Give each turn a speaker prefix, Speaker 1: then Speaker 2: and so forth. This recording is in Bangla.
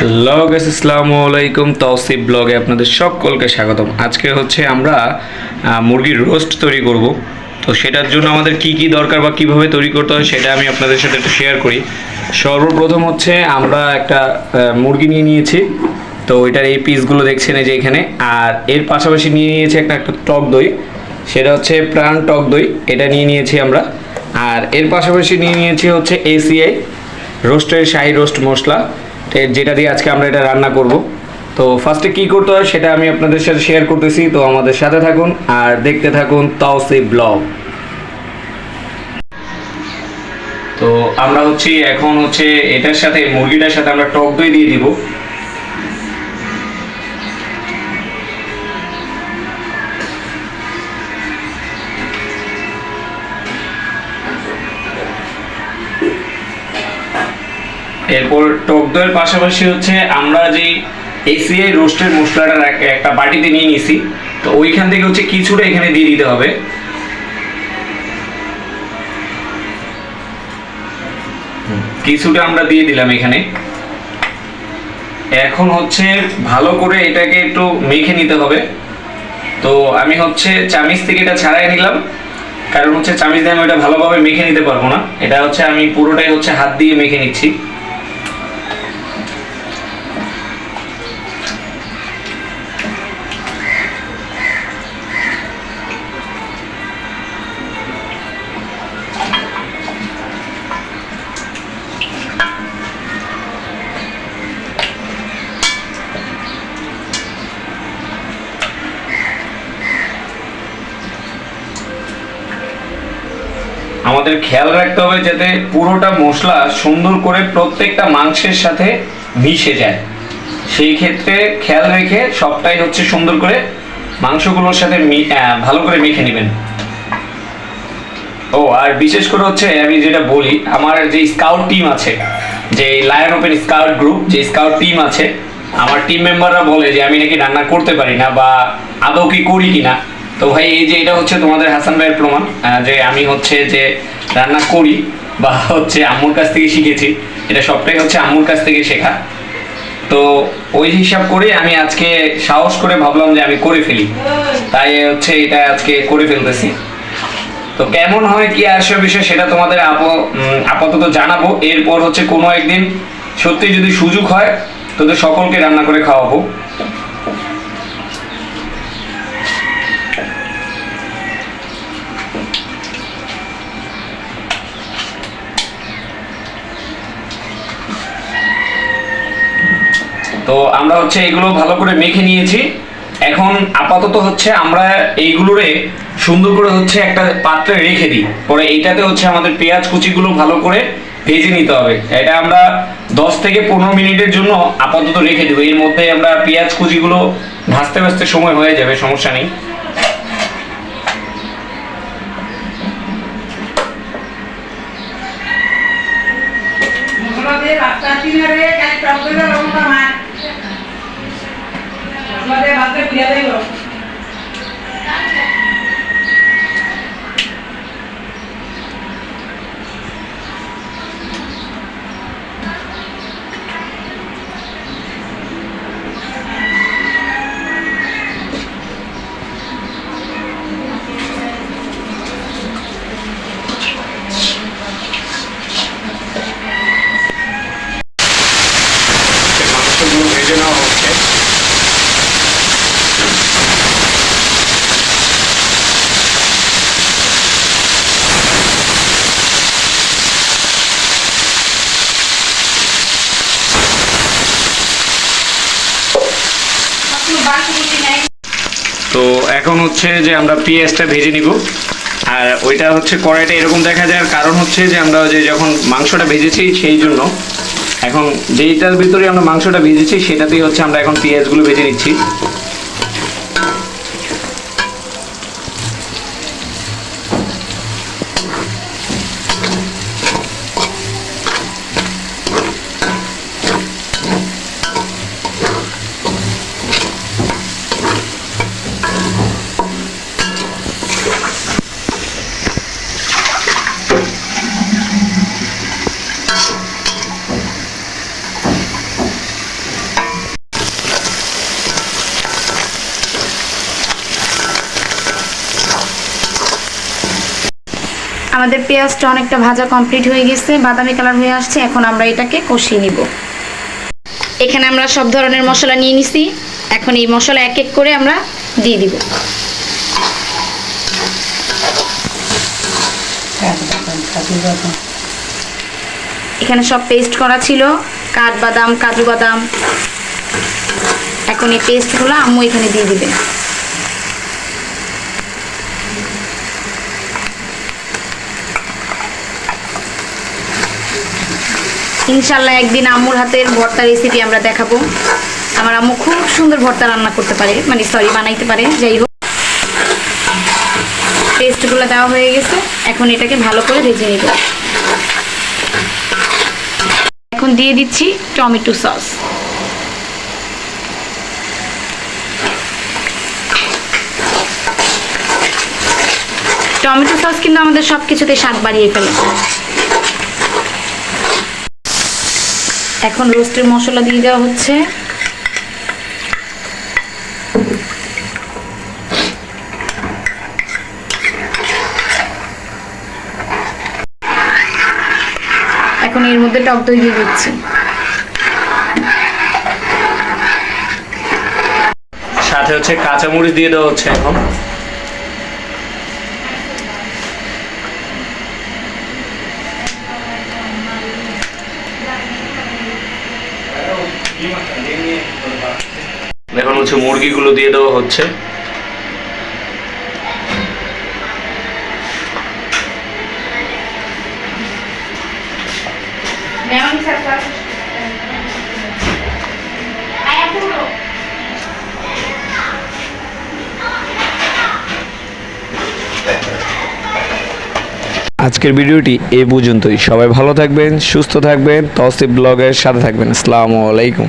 Speaker 1: হ্যালো গাইস, আসসালামু আলাইকুম। তৌসিফ ব্লগে আপনাদের সকলকে স্বাগতম। আজকে হচ্ছে আমরা মুরগির রোস্ট তৈরি করব। তো সেটার জন্য আমাদের কি কি দরকার বা কীভাবে তৈরি করতে হয় সেটা আমি আপনাদের সাথে একটু শেয়ার করি। সর্বপ্রথম হচ্ছে আমরা একটা মুরগি নিয়ে নিয়েছি। তো এটার এই পিসগুলো দেখছেন এই যে এখানে। আর এর পাশাপাশি নিয়ে নিয়েছি একটা একটা টক দই। সেটা হচ্ছে প্রাণ টক দই। এটা নিয়ে নিয়েছি আমরা। আর এর পাশাপাশি নিয়ে নিয়েছি হচ্ছে এসিআই রোস্টের শাহি রোস্ট মশলা। যেটা দিয়ে আজকে আমরা এটা রান্না করব। তো ফার্স্টে কি করতে হয় সেটা আমি আপনাদের সাথে শেয়ার করতেছি, তো আমাদের সাথে থাকুন আর দেখতে থাকুন তাওসি ব্লগ তো আমরা হচ্ছে, এখন হচ্ছে এটার সাথে মুরগিটার সাথে আমরা টক দই দিয়ে দিব। এরপর টক দইয়ের পাশাপাশি হচ্ছে আমরা যে এসিআই রোস্টের মশলাটা একটা বাটিতে নিয়ে নিছি। তো ওইখান থেকে হচ্ছে কিছুটা এখানে দিয়ে দিতে হবে। কিছুটা আমরা দিয়ে দিলাম এখানে। এখন হচ্ছে ভালো করে এটাকে একটু মেখে নিতে হবে। তো আমি হচ্ছে চামিচ থেকে এটা ছাড়াই নিলাম। কারণ হচ্ছে চামিচ দিয়ে আমি এটা ভালোভাবে মেখে নিতে পারব না। এটা হচ্ছে আমি পুরোটাই হচ্ছে হাত দিয়ে মেখে নিচ্ছি। আমাদের খেয়াল রাখতে হবে যাতে পুরোটা মশলা সুন্দর করে প্রত্যেকটা মাংসের সাথে মিশে যায়। সেই ক্ষেত্রে খেয়াল রেখে সবটাই হচ্ছে সুন্দর করে মাংসগুলোর সাথে ভালো করে মেখে নেবেন। ও, আর বিশেষ করে হচ্ছে আমি যেটা বলি, আমার যে স্কাউট টিম আছে, যে লায়ন ওপেন স্কাউট গ্রুপ, যে স্কাউট টিম আছে, আমার টিম মেম্বাররা বলে যে আমি নাকি রান্না করতে পারি না বা আদৌ কি করি কিনা। তো ভাই, এই যে এটা হচ্ছে তোমাদের হাসান ভাইয়ের প্রমাণ যে আমি হচ্ছে যে রান্না করি বা হচ্ছে আম্মুর কাছ থেকে শিখেছি, এটা সবটাই হচ্ছে আম্মুর কাছ থেকে শেখা। তো ওই হিসাব করে আমি আজকে সাহস করে ভাবলাম যে আমি করে ফেলি। তাই হচ্ছে এটা আজকে করে ফেলতেছি। তো কেমন হয়, কি আসে বিষয় সেটা তোমাদের আপ- আপাতত জানাব। এরপর হচ্ছে কোনো একদিন সত্যি যদি সুযোগ হয়, তোদের সকলকে রান্না করে খাওয়াবো। তো আমরা হচ্ছে এগুলো ভালো করে মেখে নিয়েছি। এখন আপাতত হচ্ছে আমরা এইগুলোরে সুন্দর করে হচ্ছে একটা পাত্রে রেখে দিই। পরে এইটাতে হচ্ছে আমাদের পেঁয়াজ কুচিগুলো ভালো করে ভেজে নিতে হবে। এটা আমরা দশ থেকে পনেরো মিনিটের জন্য আপাতত রেখে দেবো। এর মধ্যে আমরা পেঁয়াজ কুচিগুলো ভাজতে ভাজতে সময় হয়ে যাবে, সমস্যা নেই।
Speaker 2: মশলা দিয়ে ভাতটা কিনে রে কালি টক করে রঙটা মার মশলা দিয়ে ভাতটা পিয়া দেব
Speaker 1: মাংসগুলো ভেজে নেওয়া হচ্ছে তো এখন হচ্ছে যে আমরা পেঁয়াজটা ভেজে নিব। আর ওইটা হচ্ছে কড়াইটা এরকম দেখা যায় কারণ হচ্ছে যে আমরা যে যখন মাংসটা ভেজেছি সেই জন্য এখন যেইটার ভিতরে আমরা মাংসটা ভেজেছি সেটাতেই হচ্ছে আমরা এখন পেঁয়াজগুলো ভেজে নিচ্ছি।
Speaker 3: আমাদের পেঁয়াজটা অনেকটা ভাজা কমপ্লিট হয়ে গেছে, বাদামি কালার হয়ে আসছে, এখন আমরা এটাকে কষিয়ে নিব। এখানে আমরা সব ধরনের মশলা নিয়ে নিছি, এখন এই মশলা এক এক করে আমরা দিয়ে দিব। এখানে সব পেস্ট করা ছিল, কাঠবাদাম, কাজু বাদাম। এখন এই পেস্টগুলো আম্মু এখানে দিয়ে দিবে। ইনশাল্লাহ একদিন আম্মুর হাতের ভর্তা রেসিপি আমরা দেখাবো। আমার আম্মু খুব সুন্দর ভর্তা রান্না করতে পারে মানে সরি বানাইতে পারে। যাই হোক পেস্টগুলো দেওয়া হয়ে গেছে। এখন এটাকে ভালো করে ভেজে নিব। এখন দিয়ে দিচ্ছি টমেটো সস। টমেটো সস কিন্তু আমাদের সব কিছুতে স্বাদ বাড়িয়ে ফেলে। এখন রোস্টের মশলা দিয়ে দেওয়া হচ্ছে। এখন এর মধ্যে টক দই দিয়ে দিচ্ছি।
Speaker 1: সাথে হচ্ছে কাঁচামরিচ দিয়ে দেওয়া হচ্ছে এখন এখন হচ্ছে মুরগিগুলো দিয়ে দেওয়া হচ্ছে। আজকের ভিডিওটি এই পর্যন্তই। সবাই ভালো থাকবেন সুস্থ থাকবেন তসিফ ব্লগের সাথে থাকবেন। আসসালামু আলাইকুম।